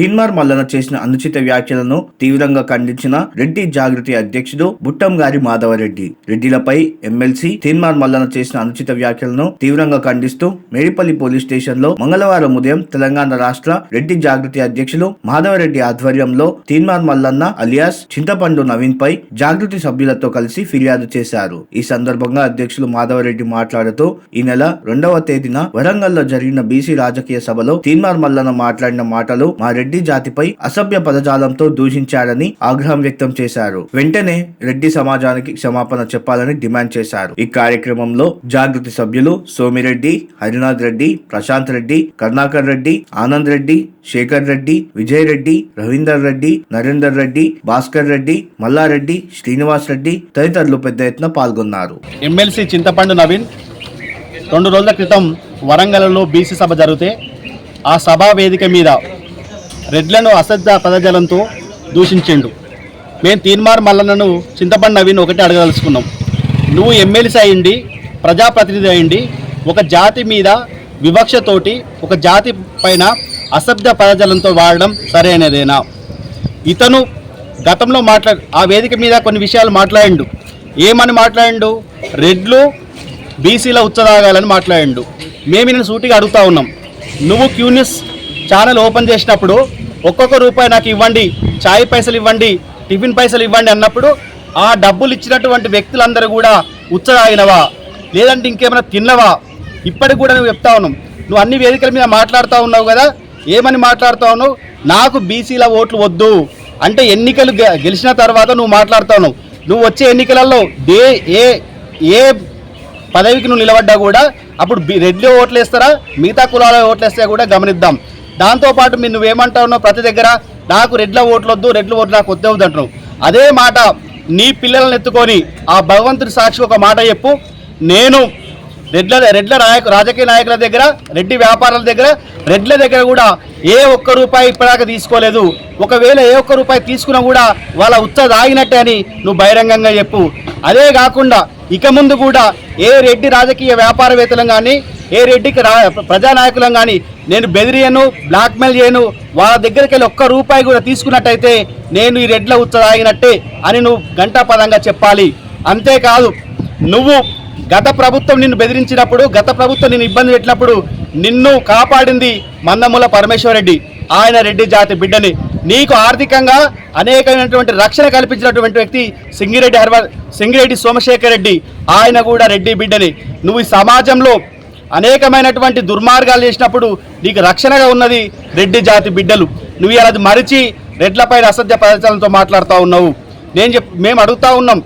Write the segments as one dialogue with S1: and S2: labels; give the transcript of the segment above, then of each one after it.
S1: తీన్మార్ మల్లన చేసిన అనుచిత వ్యాఖ్యలను తీవ్రంగా ఖండించిన రెడ్డి జాగృతి అధ్యక్షుడు బుట్టంగారి మాధవరెడ్డి. రెడ్డిలపై ఎమ్మెల్సీ తీన్మార్ మల్లన చేసిన అనుచిత వ్యాఖ్యలను తీవ్రంగా ఖండిస్తూ మేడిపల్లి పోలీస్ స్టేషన్లో మంగళవారం ఉదయం తెలంగాణ రాష్ట్ర రెడ్డి జాగృతి అధ్యక్షులు మాధవరెడ్డి ఆధ్వర్యంలో తీన్మార్ మల్లన్న అలియాస్ చింతపండు నవీన్ పై జాగృతి సభ్యులతో కలిసి ఫిర్యాదు చేశారు. ఈ సందర్భంగా అధ్యక్షులు మాధవరెడ్డి మాట్లాడుతూ ఈ నెల రెండవ తేదీన వరంగల్లో జరిగిన బీసీ రాజకీయ సభలో తీన్మార్ మల్లన్న మాట్లాడిన మాటలు మా రెడ్డి రెడ్డి జాతిపై అసభ్య పదజాలంతో దూషించాడని ఆగ్రహం వ్యక్తం చేశారు. వెంటనే రెడ్డి సమాజానికి క్షమాపణ చెప్పాలని డిమాండ్ చేశారు. ఈ కార్యక్రమంలో జాగృతి సభ్యులు సోమిరెడ్డి హరినాథ్ రెడ్డి ప్రశాంత్ రెడ్డి కరుణాకర్ రెడ్డి ఆనంద్ రెడ్డి శేఖర్ రెడ్డి విజయ్ రెడ్డి రవీందర్ రెడ్డి నరేందర్ రెడ్డి భాస్కర్ రెడ్డి మల్లారెడ్డి శ్రీనివాస్ రెడ్డి తదితరులు పెద్ద ఎత్తున పాల్గొన్నారు.
S2: ఎమ్మెల్సీ చింతపండు నవీన్ రెండు రోజుల క్రితం వరంగల్లో బీసీ సభ జరిగితే ఆ సభా వేదిక మీద రెడ్లను అశ్రద్ధ పదజలంతో దూషించిండు. మేము తీన్మార్ మల్లన్నను చింతపండు నవీన్ ఒకటి అడగదలుచుకున్నాం. నువ్వు ఎమ్మెల్సీ అయింది ప్రజాప్రతినిధి అయ్యండి ఒక జాతి మీద వివక్షతోటి ఒక జాతి పైన అసభ్య పదజలంతో వాడడం సరైనదేనా ఇతను గతంలో మాట్లా ఆ వేదిక మీద కొన్ని విషయాలు మాట్లాడిండు. ఏమని మాట్లాడిండు? రెడ్లు బీసీలో ఉచ్చదాగాలని మాట్లాడిండు. మేము నేను సూటిగా అడుగుతా ఉన్నాం. నువ్వు క్యూనిస్ ఛానల్ ఓపెన్ చేసినప్పుడు ఒక్కొక్క రూపాయి నాకు ఇవ్వండి చాయ్ పైసలు ఇవ్వండి టిఫిన్ పైసలు ఇవ్వండి అన్నప్పుడు ఆ డబ్బులు ఇచ్చినటువంటి వ్యక్తులందరూ కూడా ఉచ్చదాగినవా లేదంటే ఇంకేమైనా తిన్నవా? ఇప్పటికి కూడా నువ్వు చెప్తా ఉన్నావు. నువ్వు అన్ని వేదికల మీద మాట్లాడుతూ ఉన్నావు కదా? ఏమని మాట్లాడుతూ ఉన్నావు? నాకు బీసీల ఓట్లు వద్దు. అంటే ఎన్నికలు గె- గెలిచిన తర్వాత నువ్వు మాట్లాడుతా ఉన్నావు. నువ్వు వచ్చే ఎన్నికలలో దే ఏ ఏ పదవికి నువ్వు నిలబడ్డా కూడా అప్పుడు రెడ్లో రెడ్లు ఓట్లు వేస్తారా? మిగతా కులాల ఓట్లు వేస్తే కూడా గమనిద్దాం. దాంతోపాటు మీరు నువ్వేమంటా ఉన్నావు ప్రతి దగ్గర నాకు రెడ్ల ఓట్లు వద్దు రెడ్ల ఓట్లు నాకు వద్దే అంటున్నావు. అదే మాట నీ పిల్లలను ఎత్తుకొని ఆ భగవంతుడి సాక్షి ఒక మాట చెప్పు. నేను రెడ్ల రెడ్ల నాయకు రాజకీయ నాయకుల దగ్గర రెడ్డి వ్యాపారాల దగ్గర రెడ్ల దగ్గర కూడా ఏ ఒక్క రూపాయి ఇప్పటిదాకా తీసుకోలేదు. ఒకవేళ ఏ ఒక్క రూపాయి తీసుకున్నా కూడా వాళ్ళ ఉత్త దాగినట్టే అని నువ్వు బహిరంగంగా చెప్పు. అదే కాకుండా ఇక ముందు కూడా ఏ రెడ్డి రాజకీయ వ్యాపారవేత్తలను కానీ ఏ రెడ్డికి రా ప్రజానాయకులను కానీ నేను బెదిరియను బ్లాక్మెయిల్ చేయను వాళ్ళ దగ్గరికి వెళ్ళి ఒక్క రూపాయి కూడా తీసుకున్నట్టయితే నేను ఈ రెడ్ల ఉత్తదాగినట్టే అని నువ్వు గంటాపదంగా చెప్పాలి. అంతేకాదు నువ్వు గత ప్రభుత్వం నిన్ను బెదిరించినప్పుడు గత ప్రభుత్వం నిన్ను ఇబ్బంది పెట్టినప్పుడు నిన్ను కాపాడింది మందముల పరమేశ్వరరెడ్డి ఆయన రెడ్డి జాతి బిడ్డని. నీకు ఆర్థికంగా అనేకమైనటువంటి రక్షణ కల్పించినటువంటి వ్యక్తి సింగిరెడ్డి హర్వ సింగిరెడ్డి సోమశేఖర్ రెడ్డి. ఆయన కూడా రెడ్డి బిడ్డని. నువ్వు ఈ సమాజంలో అనేకమైనటువంటి దుర్మార్గాలు చేసినప్పుడు నీకు రక్షణగా ఉన్నది రెడ్డి జాతి బిడ్డలు. నువ్వు ఇలా అది మరిచి రెడ్లపై అసత్య పదార్థాలతో మాట్లాడుతూ ఉన్నావు. నేను చెప్ మేము అడుగుతా ఉన్నాం.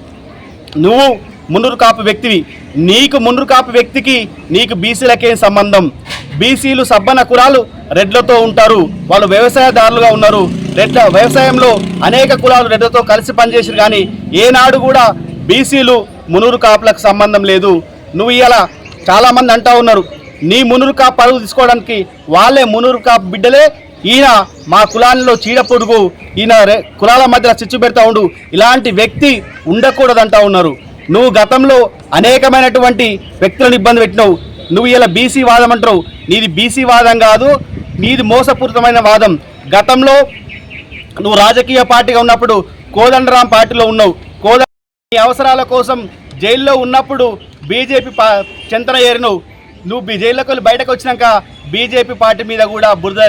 S2: నువ్వు మున్నూరు కాపు వ్యక్తివి. నీకు మున్నూరు కాపు వ్యక్తికి నీకు బీసీలకేం సంబంధం? బీసీలు సబ్బన కులాలు రెడ్లతో ఉంటారు. వాళ్ళు వ్యవసాయదారులుగా ఉన్నారు. రెడ్ల వ్యవసాయంలో అనేక కులాలు రెడ్లతో కలిసి పనిచేసారు కానీ ఏనాడు కూడా బీసీలు మునురు కాపులకు సంబంధం లేదు. నువ్వు ఇలా చాలామంది అంటా ఉన్నారు నీ మునురు కాపు పరువు తీసుకోవడానికి వాళ్ళే మునురు కాపు బిడ్డలే ఈయన మా కులాల్లో చీడ పొడుగు ఈయన కులాల మధ్యలో చిచ్చు పెడతా ఉండు ఇలాంటి వ్యక్తి ఉండకూడదంటా ఉన్నారు. నువ్వు గతంలో అనేకమైనటువంటి వ్యక్తులను ఇబ్బంది పెట్టినావు నువ్వు ఇలా బీసీ వాదం అంటావు నీది బీసీ వాదం కాదు నీది మోసపూరితమైన వాదం. గతంలో నువ్వు రాజకీయ పార్టీగా ఉన్నప్పుడు కోదండరాం పార్టీలో ఉన్నావు. కోద నీ అవసరాల కోసం జైల్లో ఉన్నప్పుడు బీజేపీ పా చెంతన ఏరినవు. నువ్వు జైల్లోకి వెళ్ళి బయటకు వచ్చినాక బీజేపీ పార్టీ మీద కూడా బురద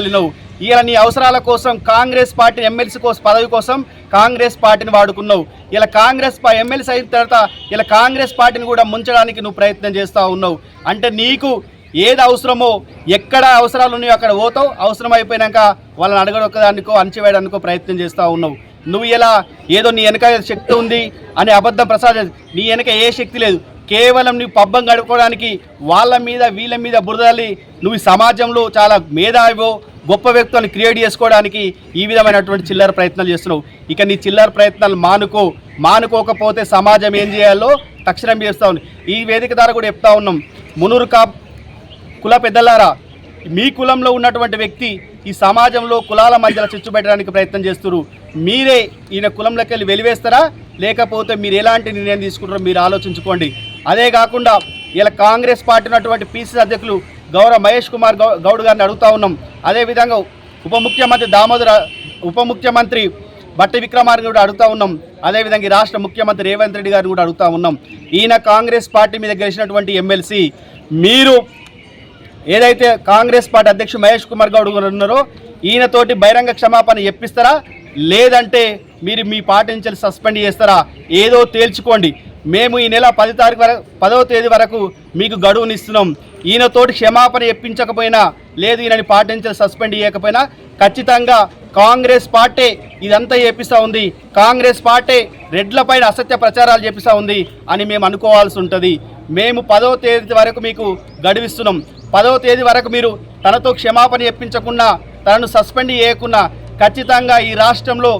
S2: ఇలా నీ అవసరాల కోసం కాంగ్రెస్ పార్టీ ఎమ్మెల్సీ కోసం పదవి కోసం కాంగ్రెస్ పార్టీని వాడుకున్నావు. ఇలా కాంగ్రెస్ ఎమ్మెల్సీ అయిన తర్వాత ఇలా కాంగ్రెస్ పార్టీని కూడా ముంచడానికి నువ్వు ప్రయత్నం చేస్తూ ఉన్నావు. అంటే నీకు ఏది అవసరమో ఎక్కడ అవసరాలు ఉన్నాయో అక్కడ పోతావు. అవసరం అయిపోయినాక వాళ్ళని అడగడొక్కదానికో అణచివేయడానికో ప్రయత్నం చేస్తూ ఉన్నావు. నువ్వు ఎలా ఏదో నీ వెనక శక్తి ఉంది అని అబద్ధం ప్రసాద్ నీ వెనక ఏ శక్తి లేదు. కేవలం నీ పబ్బం గడుపుకోవడానికి వాళ్ళ మీద వీళ్ళ మీద బురదలి నువ్వు సమాజంలో చాలా మేధావో గొప్ప వ్యక్తులను క్రియేట్ చేసుకోవడానికి ఈ విధమైనటువంటి చిల్లర ప్రయత్నాలు చేస్తున్నావు. ఇక నీ చిల్లర ప్రయత్నాలు మానుకో. మానుకోకపోతే సమాజం ఏం చేయాలో తక్షణం చేస్తూ ఉంది. ఈ వేదిక ద్వారా కూడా చెప్తా ఉన్నాం. మునూరు కాప్ కుల పెద్దలారా మీ కులంలో ఉన్నటువంటి వ్యక్తి ఈ సమాజంలో కులాల మధ్యలో చిచ్చు పెట్టడానికి ప్రయత్నం చేస్తున్నారు మీరే ఈయన కులంలోకి వెళ్ళి వెలివేస్తారా? లేకపోతే మీరు ఎలాంటి నిర్ణయం తీసుకుంటారో మీరు ఆలోచించుకోండి. అదే కాకుండా ఇలా కాంగ్రెస్ పార్టీ ఉన్నటువంటి పీసీ అధ్యక్షులు గౌరవ మహేష్ కుమార్ గౌ గౌడ్ గారిని అడుగుతా ఉన్నాం. అదేవిధంగా ఉప ముఖ్యమంత్రి దామోదర ఉప ముఖ్యమంత్రి బట్టి విక్రమార్క కూడా అడుగుతా ఉన్నాం. అదేవిధంగా రాష్ట్ర ముఖ్యమంత్రి రేవంత్ రెడ్డి గారిని కూడా అడుగుతా ఉన్నాం. ఈయన కాంగ్రెస్ పార్టీ మీద గెలిచినటువంటి ఎమ్మెల్సీ మీరు ఏదైతే కాంగ్రెస్ పార్టీ అధ్యక్షుడు మహేష్ కుమార్ గౌడ్ గారు ఉన్నారో ఈయనతోటి బహిరంగ క్షమాపణ ఎప్పిస్తారా లేదంటే మీరు మీ పార్టీ నుంచి సస్పెండ్ చేస్తారా? ఏదో తేల్చుకోండి. మేము ఈ నెల పది తారీఖు వరకు పదవ తేదీ వరకు మీకు గడువునిస్తున్నాం ఈయనతోటి క్షమాపణ ఎప్పించకపోయినా లేదు ఈయనని పార్టీ నుంచి సస్పెండ్ చేయకపోయినా ఖచ్చితంగా కాంగ్రెస్ పార్టీ ఇదంతా చేపిస్తూ ఉంది. కాంగ్రెస్ పార్టీ రెడ్లపైన అసత్య ప్రచారాలు చేపిస్తూ ఉంది అని మేము అనుకోవాల్సి ఉంటుంది. మేము పదవ తేదీ వరకు మీకు గడువిస్తున్నాం. పదవ తేదీ వరకు మీరు తనతో క్షమాపణ చెప్పించకుండా తనను సస్పెండ్ చేయకుండా ఖచ్చితంగా ఈ రాష్ట్రంలో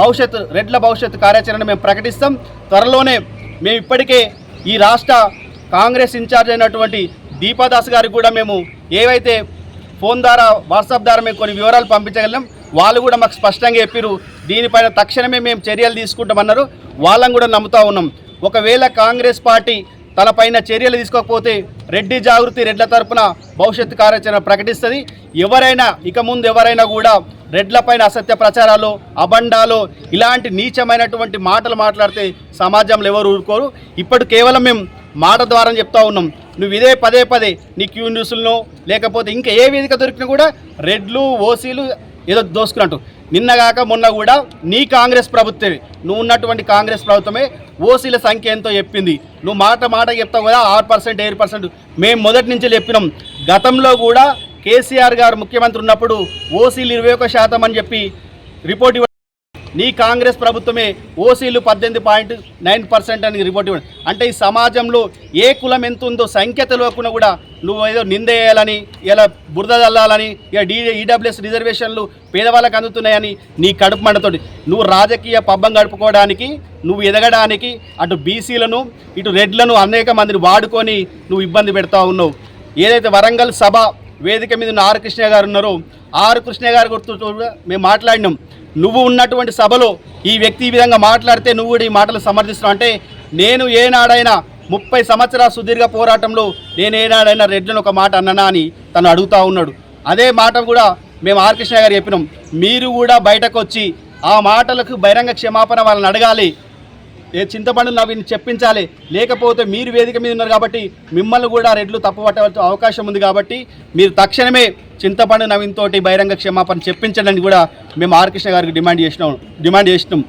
S2: భవిష్యత్తు రెడ్ల భవిష్యత్ కార్యాచరణ మేము ప్రకటిస్తాం. త్వరలోనే మేము ఇప్పటికే ఈ రాష్ట్ర కాంగ్రెస్ ఇన్ఛార్జ్ అయినటువంటి దీపాదాస్ గారికి కూడా మేము ఏవైతే ఫోన్ ద్వారా వాట్సాప్ ద్వారా మేము కొన్ని వివరాలు పంపించగలం వాళ్ళు కూడా మాకు స్పష్టంగా చెప్పారు దీనిపైన తక్షణమే మేము చర్యలు తీసుకుంటామన్నారు. వాళ్ళని కూడా నమ్ముతా ఉన్నాం. ఒకవేళ కాంగ్రెస్ పార్టీ తనపైన చర్యలు తీసుకోకపోతే రెడ్డి జాగృతి రెడ్ల తరపున భవిష్యత్తు కార్యాచరణ ప్రకటిస్తుంది. ఎవరైనా ఇక ముందు ఎవరైనా కూడా రెడ్లపైన అసత్య ప్రచారాలు అబండాలు ఇలాంటి నీచమైనటువంటి మాటలు మాట్లాడితే సమాజంలో ఎవరు ఊరుకోరు. ఇప్పుడు కేవలం మేము మాట ద్వారా చెప్తా ఉన్నాం. నువ్వు ఇదే పదే పదే నీ క్యూ న్యూస్లను లేకపోతే ఇంకా ఏ వేదిక దొరికినా కూడా రెడ్లు ఓసీలు ఏదో దోసుకున్నట్టు. నిన్నగాక మొన్న కూడా నీ కాంగ్రెస్ ప్రభుత్వమే. నువ్వు ఉన్నటువంటి కాంగ్రెస్ ప్రభుత్వమే ఓసీల సంఖ్య ఎంతో చెప్పింది. నువ్వు మాట మాట చెప్తావు కదా ఆరు పర్సెంట్ ఏడు పర్సెంట్. మేము మొదటి నుంచి చెప్పినాం. గతంలో కూడా కేసీఆర్ గారు ముఖ్యమంత్రి ఉన్నప్పుడు ఓసీలు ఇరవై శాతం అని చెప్పి రిపోర్ట్ నీ కాంగ్రెస్ ప్రభుత్వమే ఓసీలు పద్దెనిమిది పాయింట్ నైన్ పర్సెంట్ అని రిపోర్ట్ ఇవ్వండి. అంటే ఈ సమాజంలో ఏ కులం ఎంత ఉందో సంఖ్య తెలియకుండా కూడా నువ్వు ఏదో నిందేయాలని ఇలా బురద చల్లాలని ఇక డీ ఈడబ్ల్యూఎస్ రిజర్వేషన్లు పేదవాళ్ళకి అందుతున్నాయని నీ కడుపు మండతోటి. నువ్వు రాజకీయ పబ్బం గడుపుకోవడానికి నువ్వు ఎదగడానికి అటు బీసీలను ఇటు రెడ్లను అనేక మందిని వాడుకొని నువ్వు ఇబ్బంది పెడతా ఉన్నావు. ఏదైతే వరంగల్ సభ వేదిక మీద ఉన్న ఆర్ కృష్ణ గారు ఉన్నారో ఆర్ కృష్ణ గారు గుర్తు మేము మాట్లాడినాం. నువ్వు ఉన్నటువంటి సభలో ఈ వ్యక్తి ఈ విధంగా మాట్లాడితే నువ్వు కూడా ఈ మాటలు సమర్థిస్తున్నావు. అంటే నేను ఏనాడైనా ముప్పై సంవత్సరాల సుదీర్ఘ పోరాటంలో నేను ఏనాడైనా రెడ్లను ఒక మాట అన్ననా అని తను అడుగుతా ఉన్నాడు. అదే మాట కూడా మేము ఆర్కృష్ణ గారు చెప్పినాం. మీరు కూడా బయటకు వచ్చి ఆ మాటలకు బహిరంగ క్షమాపణ వాళ్ళని అడగాలి. ఏ చింతపండు నవీని చెప్పించాలి. లేకపోతే మీరు వేదిక మీద ఉన్నారు కాబట్టి మిమ్మల్ని కూడా రెడ్లు తప్పుపట్టవలసిన అవకాశం ఉంది కాబట్టి మీరు తక్షణమే చింతపండు నవీన్ తోటి బహిరంగ క్షమాపణ చెప్పించడానికి కూడా మేము ఆర్కృష్ణ గారికి డిమాండ్ చేసినాం డిమాండ్ చేసినాం.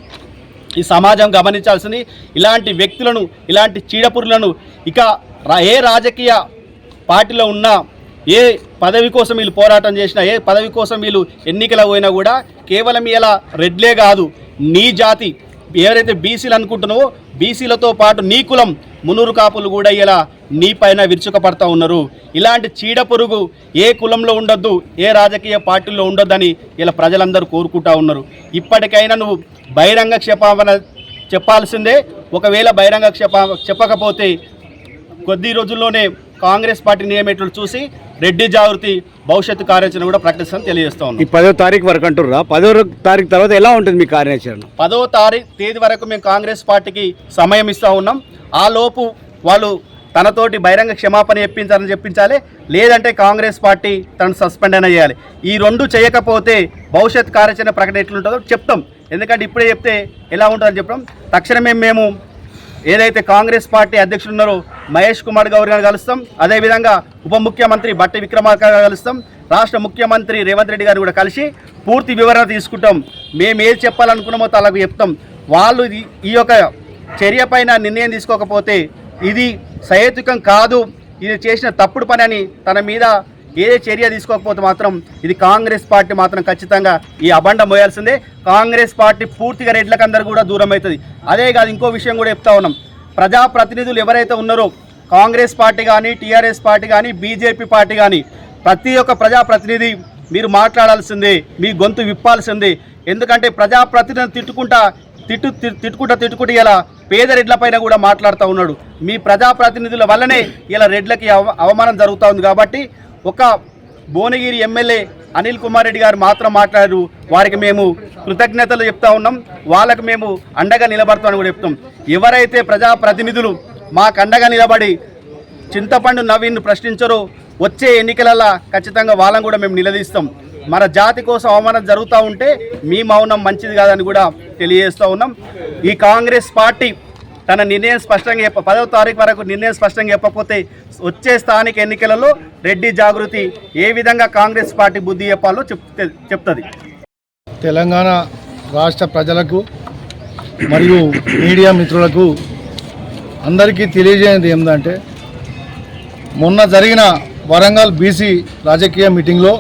S2: ఈ సమాజం గమనించాల్సింది ఇలాంటి వ్యక్తులను ఇలాంటి చీడపురులను ఇక రా- ఏ రాజకీయ పార్టీలో ఉన్నా ఏ పదవి కోసం వీళ్ళు పోరాటం చేసినా ఏ పదవి కోసం వీళ్ళు ఎన్నికల పోయినా కూడా కేవలం ఇలా రెడ్లే కాదు. నీ జాతి ఎవరైతే బీసీలు అనుకుంటున్నావో బీసీలతో పాటు నీ కులం మునూరు కాపులు కూడా ఇలా నీ పైన విరుచుకపడతా ఉన్నారు. ఇలాంటి చీడ పురుగు ఏ కులంలో ఉండొద్దు ఏ రాజకీయ పార్టీలో ఉండొద్దని ఇలా ప్రజలందరూ కోరుకుంటా ఉన్నారు. ఇప్పటికైనా నువ్వు బహిరంగ క్షమాపణ చెప్పాల్సిందే. ఒకవేళ బహిరంగ క్షప చెప్పకపోతే కొద్ది రోజుల్లోనే కాంగ్రెస్ పార్టీ నియమేట్లు చూసి రెడ్డి జాగృతి భవిష్యత్తు కార్యాచరణ కూడా ప్రకటిస్తామని తెలియజేస్తా ఉన్నాం.
S3: ఈ పదో తారీఖు వరకు అంటుర్రా? పదో తారీఖు తర్వాత ఎలా ఉంటుంది మీ కార్యాచరణ?
S2: పదో తారీఖు తేదీ వరకు మేము కాంగ్రెస్ పార్టీకి సమయం ఇస్తూ ఉన్నాం. ఆ లోపు వాళ్ళు తనతోటి బహిరంగ క్షమాపణ చెప్పించాలని చెప్పించాలి. లేదంటే కాంగ్రెస్ పార్టీ తనను సస్పెండ్ అయినా చేయాలి. ఈ రెండు చేయకపోతే భవిష్యత్ కార్యాచరణ ప్రకటన ఎట్లుంటుందో చెప్తాం. ఎందుకంటే ఇప్పుడే చెప్తే ఎలా ఉంటుందని చెప్పడం. తక్షణమే మేము ఏదైతే కాంగ్రెస్ పార్టీ అధ్యక్షులు ఉన్నారో మహేష్ కుమార్ గౌరి గారు కలుస్తాం. అదేవిధంగా ఉప ముఖ్యమంత్రి బట్టి విక్రమార్క గారు కలుస్తాం. రాష్ట్ర ముఖ్యమంత్రి రేవంత్ రెడ్డి గారు కూడా కలిసి పూర్తి వివరణ తీసుకుంటాం. మేము ఏది చెప్పాలనుకున్నామో తలకు చెప్తాం. వాళ్ళు ఈ- ఈ యొక్క చర్య పైన నిర్ణయం తీసుకోకపోతే ఇది సహేతుకం కాదు. ఇది చేసిన తప్పుడు పని అని తన మీద ఏదే చర్య తీసుకోకపోతే మాత్రం ఇది కాంగ్రెస్ పార్టీ మాత్రం ఖచ్చితంగా ఈ అబండ మోయాల్సిందే. కాంగ్రెస్ పార్టీ పూర్తిగా రెడ్లకందరూ కూడా దూరం అవుతుంది అదే కాదు ఇంకో విషయం కూడా చెప్తా ఉన్నాం. ప్రజాప్రతినిధులు ఎవరైతే ఉన్నారో కాంగ్రెస్ పార్టీ కానీ టీఆర్ఎస్ పార్టీ కానీ బీజేపీ పార్టీ కానీ ప్రతి ఒక్క ప్రజాప్రతినిధి మీరు మాట్లాడాల్సిందే మీ గొంతు విప్పాల్సిందే. ఎందుకంటే ప్రజాప్రతినిధిని తిట్టుకుంటా తిట్టు తిట్టుకుంటా తిట్టుకుంటూ ఇలా పేద రెడ్లపైన కూడా మాట్లాడుతూ ఉన్నాడు. మీ ప్రజాప్రతినిధుల వల్లనే ఇలా రెడ్లకి అవ- అవమానం జరుగుతూ ఉంది కాబట్టి ఒక భువనగిరి ఎమ్మెల్యే అనిల్ కుమార్ రెడ్డి గారు మాత్రం మాట్లాడారు. వారికి మేము కృతజ్ఞతలు చెప్తా ఉన్నాం. వాళ్ళకు మేము అండగా నిలబడతామని కూడా చెప్తాం. ఎవరైతే ప్రజాప్రతినిధులు మాకు అండగా నిలబడి చింతపండు నవీన్ ప్రశ్నించరో వచ్చే ఎన్నికలలో ఖచ్చితంగా వాళ్ళని కూడా మేము నిలదీస్తాం. మన జాతి కోసం అవమానం జరుగుతూ ఉంటే మీ మౌనం మంచిది కాదని కూడా తెలియజేస్తూ ఉన్నాం. ఈ కాంగ్రెస్ పార్టీ తన నిర్ణయం స్పష్టంగా చెప్ప పదవ తారీఖు వరకు నిర్ణయం స్పష్టంగా చెప్పకపోతే వచ్చే స్థానిక ఎన్నికలలో రెడ్డి జాగృతి ఏ విధంగా కాంగ్రెస్ పార్టీ బుద్ధి చెప్పాలో చెప్తుంది.
S4: తెలంగాణ రాష్ట్ర ప్రజలకు మరియు మీడియా మిత్రులకు అందరికీ తెలియజేయనిది ఏంటంటే మొన్న జరిగిన వరంగల్ బీసీ రాజకీయ మీటింగ్లో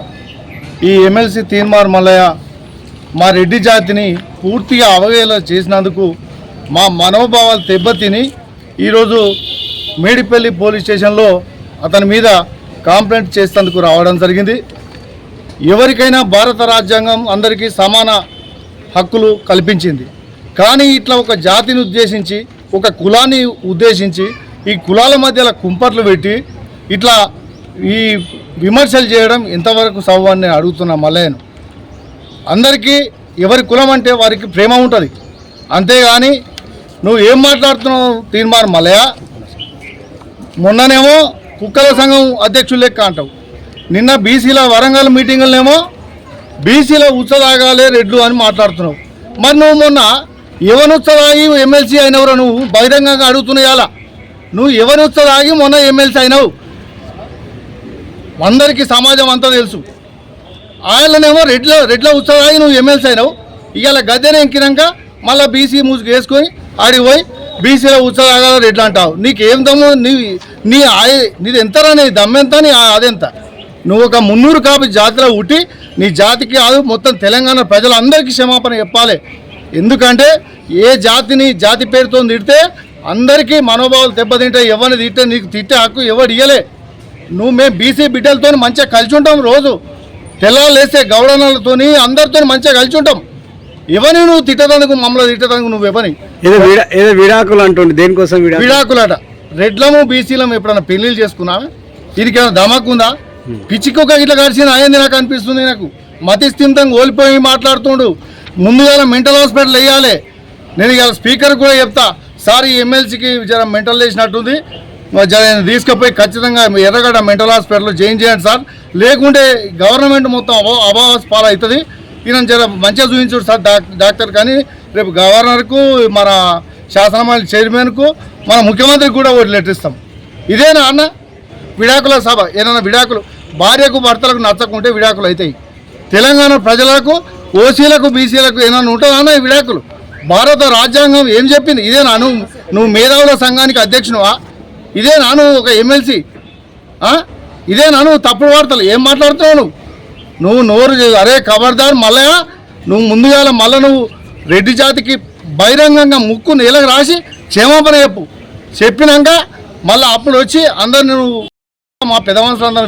S4: ఈ ఎమ్మెల్సీ తీన్మార్ మల్లయ్య మా రెడ్డి జాతిని పూర్తిగా అవహేళన చేసినందుకు మా మనోభావాలు దెబ్బతిని ఈరోజు మేడిపల్లి పోలీస్ స్టేషన్లో అతని మీద కంప్లైంట్ చేసేందుకు రావడం జరిగింది. ఎవరికైనా భారత రాజ్యాంగం అందరికీ సమాన హక్కులు కల్పించింది. కానీ ఇట్లా ఒక జాతిని ఉద్దేశించి ఒక కులాన్ని ఉద్దేశించి ఈ కులాల మధ్యలో కుంపట్లు పెట్టి ఇట్లా ఈ విమర్శలు చేయడం ఎంతవరకు సవ్వు అడుగుతున్నా మల్లయ్యను. అందరికీ ఎవరి కులం అంటే వారికి ప్రేమ ఉంటుంది. అంతేగాని నువ్వు ఏం మాట్లాడుతున్నావు? తీర్మార్ మల్లయ్య. మొన్ననేమో కుక్కల సంఘం అధ్యక్షులు లెక్క అంటావు. నిన్న బీసీల వరంగల్ మీటింగులనేమో బీసీల ఉత్సదాగాలే రెడ్లు అని మాట్లాడుతున్నావు. మరి నువ్వు మొన్న ఎవరు ఎమ్మెల్సీ అయినవరా నువ్వు? బహిరంగంగా అడుగుతున్నాయాలా నువ్వు ఎవరు మొన్న ఎమ్మెల్సీ అయినావు. అందరికీ సమాజం అంతా తెలుసు. ఆయననేమో రెడ్ల రెడ్ల ఉత్సవాగి నువ్వు ఎమ్మెల్సీ అయినావు. ఇవాళ గద్దెన ఎక్కినాక మళ్ళీ బీసీ మూసుకు వేసుకొని ఆడికి పోయి బీసీలో ఉత్సవాగా ఎట్లా అంటావు? నీకేం దమ్ము? నీ నీ ఆయ నీది ఎంతరా? నీ దమ్మెంత నీ అదెంత నువ్వు ఒక మున్నూరు కాపీ జాతిలో ఉట్టి నీ జాతికి కాదు మొత్తం తెలంగాణ ప్రజలందరికీ క్షమాపణ చెప్పాలి. ఎందుకంటే ఏ జాతిని జాతి పేరుతో తిడితే అందరికీ మనోభావాలు దెబ్బతింటే ఎవరిని తిట్టే నీకు తిట్టే హక్కు ఎవరు ఇయ్యలే. నువ్వు మేము బీసీ బిడ్డలతో మంచిగా కలిసి ఉంటాం రోజు. తెల్లాలు వేసే గౌడనలతోని అందరితో మంచిగా కలిసి ఉంటాం ఎవరిని నువ్వు తిట్టడానికి మమ్మల్ని తిట్టడానికి నువ్వు ఎవరిని?
S3: ఏదో విడా ఏదో విడాకులు అంటుండే. దేనికోసం విడాకులు?
S4: విడాకులట. రెడ్లము బీసీలము ఎప్పుడైనా పెళ్ళిళ్ళు చేసుకున్నావా? దీనికి ఏమైనా ధమాకుందా పిచ్చికొక ఇట్లా కలిసిన అయ్యింది నాకు అనిపిస్తుంది నాకు. మతి స్థిమితంగా ఓడిపోయి మాట్లాడుతుండు. ముందుగా మెంటల్ హాస్పిటల్ వేయాలి. నేను ఇవాళ స్పీకర్ కూడా చెప్తా. సార్ ఈ ఎమ్మెల్సీకి జర మెంటల్ వేసినట్టుంది తీసుకుపోయి ఖచ్చితంగా ఎర్రగడ్డ మెంటల్ హాస్పిటల్లో జాయిన్ చేయండి సార్. లేకుంటే గవర్నమెంట్ మొత్తం అభా అభావాస్ పాలవుతుంది. ఈయన జర మంచిగా చూపించుడు సార్ డాక్టర్ కానీ రేపు గవర్నర్కు మన శాసనమండలి చైర్మన్కు మన ముఖ్యమంత్రికి కూడా ఒకటి లెటర్ ఇస్తాం. ఇదేనా అన్న? విడాకుల సభ ఏదైనా విడాకులు భార్యకు భర్తలకు నచ్చకుంటే విడాకులు అవుతాయి. తెలంగాణ ప్రజలకు ఓసీలకు బీసీలకు ఏమైనా ఉంటుందా అన్న ఈ విడాకులు? భారత రాజ్యాంగం ఏం చెప్పింది? ఇదేనా? నువ్వు నువ్వు మేధావుల సంఘానికి అధ్యక్షునువా? ఇదేనా? నువ్వు ఒక ఎమ్మెల్సీ ఇదేనా? నువ్వు తప్పుడు వార్తలు ఏం మాట్లాడుతున్నావు నువ్వు? నువ్వు నోరు అరే ఖబర్దార్ మల్లయ్య నువ్వు ముందుగాల మళ్ళీ నువ్వు రెడ్డి జాతికి బహిరంగంగా ముక్కు నేలకు రాసి క్షేమాపణ చెప్పు. చెప్పినాక మళ్ళీ అప్పుడు వచ్చి అందరిని నువ్వు మా పెద్ద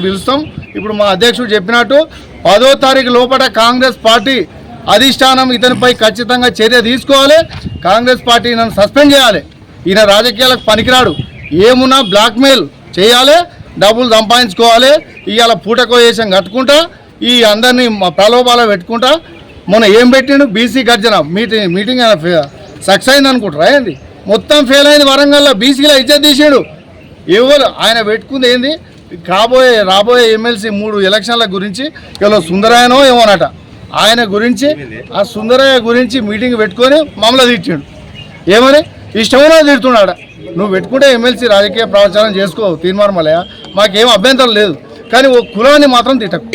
S4: పిలుస్తాం. ఇప్పుడు మా అధ్యక్షుడు చెప్పినట్టు పదో తారీఖు లోపల కాంగ్రెస్ పార్టీ అధిష్టానం ఇతనిపై ఖచ్చితంగా చర్య తీసుకోవాలి. కాంగ్రెస్ పార్టీ నన్ను సస్పెండ్ చేయాలి. ఈయన రాజకీయాలకు పనికిరాడు. ఏమున్నా బ్లాక్మెయిల్ చేయాలి. డబ్బులు సంపాదించుకోవాలి. ఇవాళ పూటకో వేసం కట్టుకుంటా ఈ అందరినీ మా ప్రలోభాలు పెట్టుకుంటా. మొన్న ఏం పెట్టిండు? బీసీ గర్జన. మీటింగ్ మీటింగ్ సక్సెస్ అయింది అనుకుంటారా ఏంది మొత్తం ఫెయిల్ అయింది వరంగల్లో. బీసీలో ఇజ్జత్ తీసాడు. ఎవరు? ఆయన పెట్టుకుంది ఏంది? కాబోయే రాబోయే ఎమ్మెల్సీ మూడు ఎలక్షన్ల గురించి ఇలా సుందరాయనో ఏమోనట. ఆయన గురించి ఆ సుందరయ్య గురించి మీటింగ్ పెట్టుకొని మమ్మల్ని తిట్టిండు. ఏమని? ఇష్టమైనా తిడుతున్నాడ నువ్వు పెట్టుకుంటే ఎమ్మెల్సీ రాజకీయ ప్రచారం చేసుకో తీర్మానమలయ మాకేం అభ్యంతరం లేదు. కానీ ఓ కులాన్ని మాత్రం తిట్టకు.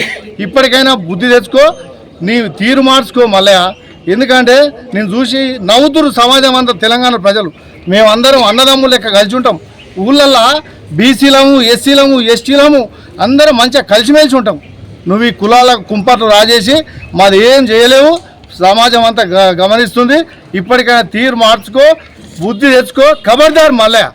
S4: ఇప్పటికైనా బుద్ధి తెచ్చుకో నీ తీరు మార్చుకో మల్లయ్య. ఎందుకంటే నేను చూసి నవ్వుతురు సమాజం అంతా తెలంగాణ ప్రజలు. మేమందరం అన్నదమ్ములు లెక్క కలిసి ఉంటాం. ఊళ్ళల్లో బీసీలము ఎస్సీలము ఎస్టీలము అందరం మంచిగా కలిసిమెలిసి ఉంటాం. నువ్వు ఈ కులాల కుంపట్లు రాజేసి మాది ఏం చేయలేవు. సమాజం అంతా గ- గమనిస్తుంది. ఇప్పటికైనా తీరు మార్చుకో బుద్ధి తెచ్చుకో. ఖబర్దార్ మల్లయ్య.